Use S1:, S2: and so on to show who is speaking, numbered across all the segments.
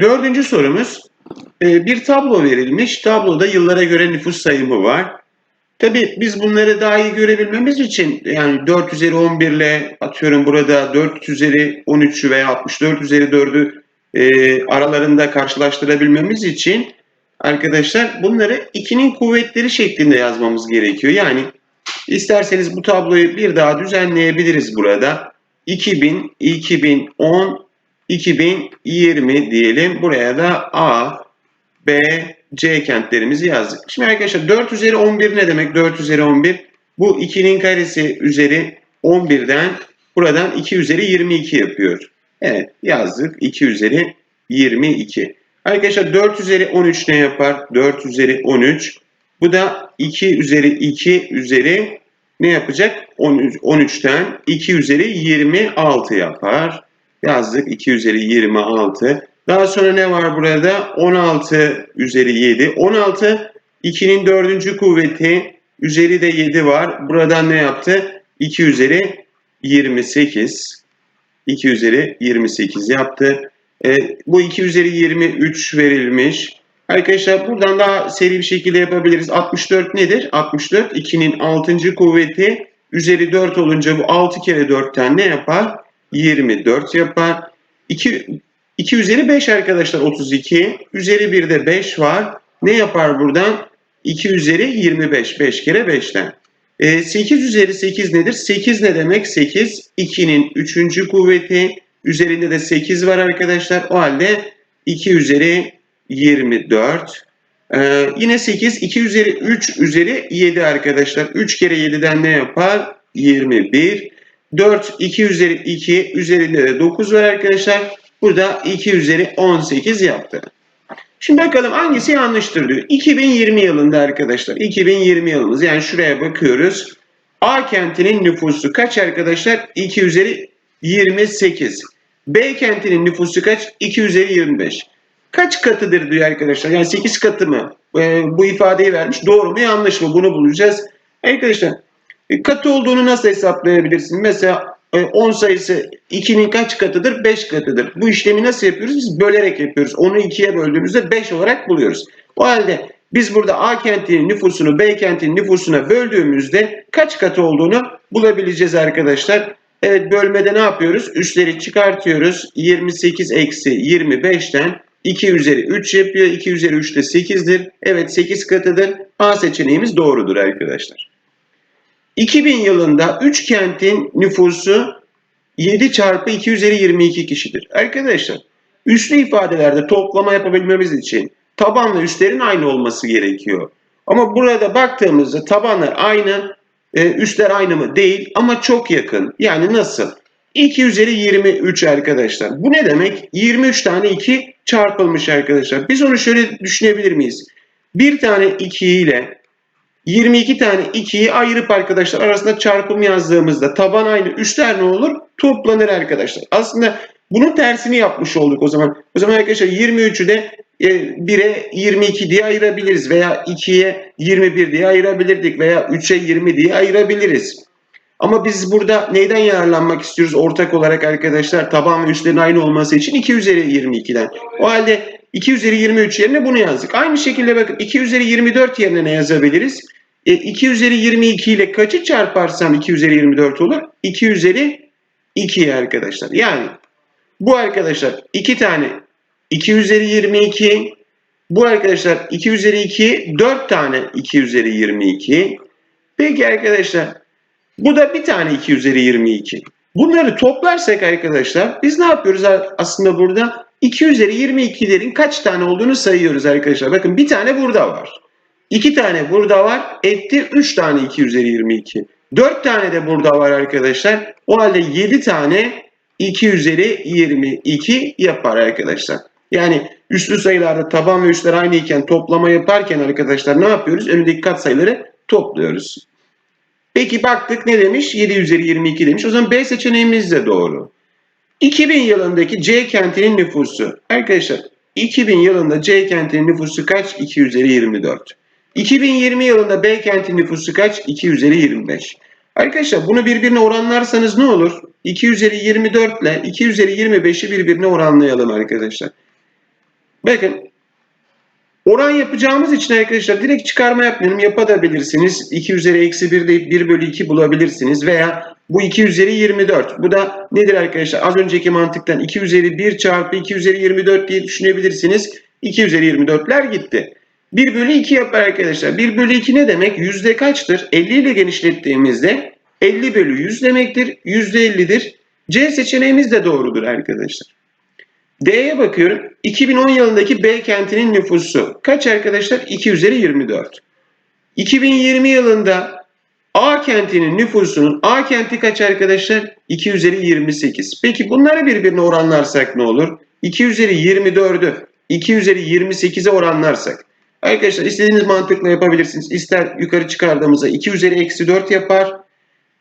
S1: Dördüncü sorumuz. e, Bir tablo verilmiş. Tabloda yıllara göre nüfus sayımı var. Tabii biz bunları daha iyi görebilmemiz için yani 4 üzeri 11 ile atıyorum burada 4 üzeri 13'ü veya 64 üzeri 4'ü e, aralarında karşılaştırabilmemiz için arkadaşlar bunları 2'nin kuvvetleri şeklinde yazmamız gerekiyor. Yani isterseniz bu tabloyu bir daha düzenleyebiliriz burada. 2000, 2010, 2020 diyelim. Buraya da A, B, C kentlerimizi yazdık. Şimdi arkadaşlar 4 üzeri 11 ne demek? 4 üzeri 11. Bu 2'nin karesi üzeri 11'den buradan 2 üzeri 22 yapıyor. Evet yazdık. 2 üzeri 22. Arkadaşlar 4 üzeri 13 ne yapar? 4 üzeri 13. Bu da 2 üzeri 2 üzeri ne yapacak? 13, 13'ten 2 üzeri 26 yapar. Yazdık 2 üzeri 26. Daha sonra ne var burada? 16 üzeri 7. 16 2'nin dördüncü kuvveti. Üzeri de 7 var. Buradan ne yaptı? 2 üzeri 28. 2 üzeri 28 yaptı. E, bu 2 üzeri 23 verilmiş. Arkadaşlar buradan daha seri bir şekilde yapabiliriz. 64 nedir? 64 2'nin 6. kuvveti. Üzeri 4 olunca bu 6 kere 4'ten ne yapar? 24 yapar. 2, 2 üzeri 5 arkadaşlar 32. Üzeri 1 de 5 var. Ne yapar buradan? 2 üzeri 25. 5 kere 5'ten. E, 8 üzeri 8 nedir? 8 ne demek? 8 2'nin 3. kuvveti. Üzerinde de 8 var arkadaşlar. O halde 2 üzeri 24. Ee, yine 8, 2 üzeri 3 üzeri 7 arkadaşlar. 3 kere 7'den ne yapar? 21. 4, 2 üzeri 2 üzerinde de 9 var arkadaşlar. Burada 2 üzeri 18 yaptı. Şimdi bakalım hangisi yanlıştır diyor. 2020 yılında arkadaşlar. 2020 yılımız yani şuraya bakıyoruz. A kentinin nüfusu kaç arkadaşlar? 2 üzeri 28. B kentinin nüfusu kaç? 2 üzeri 25. Kaç katıdır diyor arkadaşlar. Yani 8 katı mı? Ee, bu ifadeyi vermiş. Doğru mu yanlış mı? Bunu bulacağız. Arkadaşlar katı olduğunu nasıl hesaplayabilirsin? Mesela e, 10 sayısı 2'nin kaç katıdır? 5 katıdır. Bu işlemi nasıl yapıyoruz? Biz bölerek yapıyoruz. Onu 2'ye böldüğümüzde 5 olarak buluyoruz. O halde biz burada A kentinin nüfusunu B kentinin nüfusuna böldüğümüzde kaç katı olduğunu bulabileceğiz arkadaşlar. Evet bölmede ne yapıyoruz? Üstleri çıkartıyoruz. 28 eksi 25'ten 2 üzeri 3 yapıyor. 2 üzeri 3 de 8'dir. Evet 8 katıdır. A seçeneğimiz doğrudur arkadaşlar. 2000 yılında 3 kentin nüfusu 7 çarpı 2 üzeri 22 kişidir. Arkadaşlar üslü ifadelerde toplama yapabilmemiz için taban ve üstlerin aynı olması gerekiyor. Ama burada baktığımızda tabanlar aynı, e, üstler aynı mı? Değil ama çok yakın. Yani nasıl? 2 üzeri 23 arkadaşlar. Bu ne demek? 23 tane 2 çarpılmış arkadaşlar. Biz onu şöyle düşünebilir miyiz? Bir tane 2 ile 22 tane 2'yi ayırıp arkadaşlar arasında çarpım yazdığımızda taban aynı üstler ne olur? Toplanır arkadaşlar. Aslında bunun tersini yapmış olduk o zaman. O zaman arkadaşlar 23'ü de 1'e 22 diye ayırabiliriz veya 2'ye 21 diye ayırabilirdik veya 3'e 20 diye ayırabiliriz. Ama biz burada neyden yararlanmak istiyoruz ortak olarak arkadaşlar? Taban ve üstlerin aynı olması için 2 üzeri 22'den. O halde 2 üzeri 23 yerine bunu yazdık. Aynı şekilde bakın 2 üzeri 24 yerine ne yazabiliriz? E, 2 üzeri 22 ile kaçı çarparsam 2 üzeri 24 olur? 2 üzeri 2 arkadaşlar. Yani bu arkadaşlar 2 tane 2 üzeri 22 bu arkadaşlar 2 üzeri 2 4 tane 2 üzeri 22 Peki arkadaşlar bu da bir tane 2 üzeri 22. Bunları toplarsak arkadaşlar biz ne yapıyoruz aslında burada? 2 üzeri 22'lerin kaç tane olduğunu sayıyoruz arkadaşlar. Bakın bir tane burada var. 2 tane burada var. Etti 3 tane 2 üzeri 22. 4 tane de burada var arkadaşlar. O halde 7 tane 2 üzeri 22 yapar arkadaşlar. Yani üslü sayılarda taban ve üstler aynı iken toplama yaparken arkadaşlar ne yapıyoruz? Önündeki katsayıları topluyoruz. Peki baktık ne demiş? 7 üzeri 22 demiş. O zaman B seçeneğimiz de doğru. 2000 yılındaki C kentinin nüfusu. Arkadaşlar 2000 yılında C kentinin nüfusu kaç? 2 üzeri 24. 2020 yılında B kentinin nüfusu kaç? 2 üzeri 25. Arkadaşlar bunu birbirine oranlarsanız ne olur? 2 üzeri 24 ile 2 üzeri 25'i birbirine oranlayalım arkadaşlar. Bakın oran yapacağımız için arkadaşlar direkt çıkarma yapmayalım. Yapabilirsiniz. 2 üzeri eksi 1 deyip 1 bölü 2 bulabilirsiniz. Veya bu 2 üzeri 24. Bu da nedir arkadaşlar? Az önceki mantıktan 2 üzeri 1 çarpı 2 üzeri 24 diye düşünebilirsiniz. 2 üzeri 24'ler gitti. 1 bölü 2 yapar arkadaşlar. 1 bölü 2 ne demek? Yüzde kaçtır? 50 ile genişlettiğimizde 50 bölü 100 demektir. Yüzde 50'dir. C seçeneğimiz de doğrudur arkadaşlar. D'ye bakıyorum. 2010 yılındaki B kentinin nüfusu kaç arkadaşlar? 2 üzeri 24. 2020 yılında A kentinin nüfusunun A kenti kaç arkadaşlar? 2 üzeri 28. Peki bunları birbirine oranlarsak ne olur? 2 üzeri 24'ü 2 üzeri 28'e oranlarsak. Arkadaşlar istediğiniz mantıkla yapabilirsiniz. İster yukarı çıkardığımızda 2 üzeri eksi 4 yapar.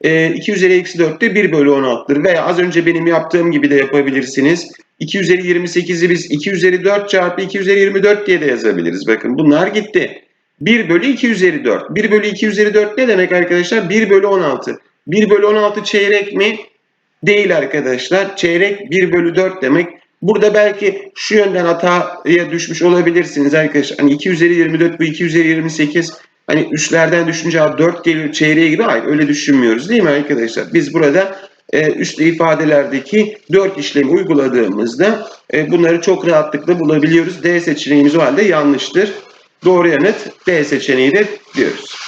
S1: E, 2 üzeri eksi 4 de 1 bölü 16'dır. Veya az önce benim yaptığım gibi de yapabilirsiniz. 2 üzeri 28'i biz 2 üzeri 4 çarpı 2 üzeri 24 diye de yazabiliriz. Bakın bunlar gitti. 1 bölü 2 üzeri 4. 1 bölü 2 üzeri 4 ne demek arkadaşlar? 1 bölü 16. 1 bölü 16 çeyrek mi? Değil arkadaşlar. Çeyrek 1 bölü 4 demek. Burada belki şu yönden hataya düşmüş olabilirsiniz arkadaşlar. Hani 2 üzeri 24 bu 2 üzeri 28. Hani üstlerden düşünce "Aa, 4 geliyor çeyreğe gibi. Hayır öyle düşünmüyoruz değil mi arkadaşlar? Biz burada e, üstlü ifadelerdeki 4 işlemi uyguladığımızda e, bunları çok rahatlıkla bulabiliyoruz. D seçeneğimiz o halde yanlıştır. Doğru yanıt D seçeneği de diyoruz.